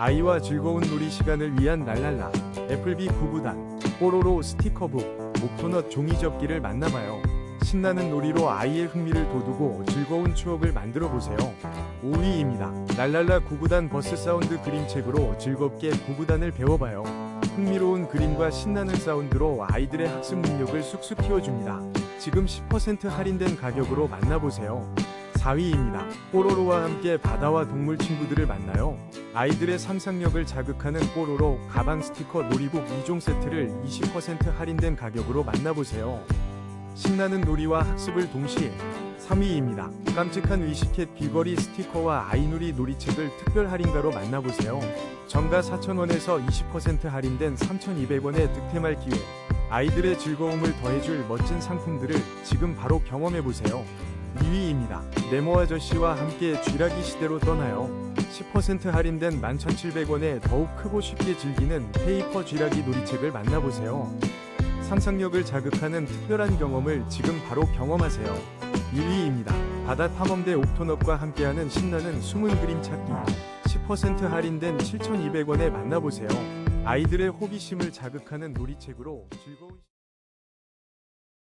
아이와 즐거운 놀이 시간을 위한 랄랄라 애플비 구구단 뽀로로 스티커북 목토넛 종이접기를 만나봐요. 신나는 놀이로 아이의 흥미를 돋우고 즐거운 추억을 만들어 보세요. 5위입니다. 랄랄라 구구단 버스 사운드 그림책으로 즐겁게 구구단을 배워봐요. 흥미로운 그림과 신나는 사운드로 아이들의 학습 능력을 쑥쑥 키워줍니다. 지금 10% 할인된 가격으로 만나보세요. 4위입니다. 뽀로로와 함께 바다와 동물 친구들을 만나요. 아이들의 상상력을 자극하는 뽀로로 가방 스티커 놀이북 2종 세트를 20% 할인된 가격으로 만나보세요. 신나는 놀이와 학습을 동시에 3위입니다. 깜찍한 위시캣 귀걸이 스티커와 아이놀이 놀이책을 특별 할인가로 만나보세요. 정가 4,000원에서 20% 할인된 3,200원의 득템할 기회. 아이들의 즐거움을 더해줄 멋진 상품들을 지금 바로 경험해보세요. 2위입니다. 네모 아저씨와 함께 쥐라기 시대로 떠나요. 10% 할인된 11,700원에 더욱 크고 쉽게 즐기는 페이퍼 쥐라기 놀이책을 만나보세요. 상상력을 자극하는 특별한 경험을 지금 바로 경험하세요. 1위입니다. 바다 탐험대 옥토넛과 함께하는 신나는 숨은 그림 찾기. 10% 할인된 7,200원에 만나보세요. 아이들의 호기심을 자극하는 놀이책으로 즐거운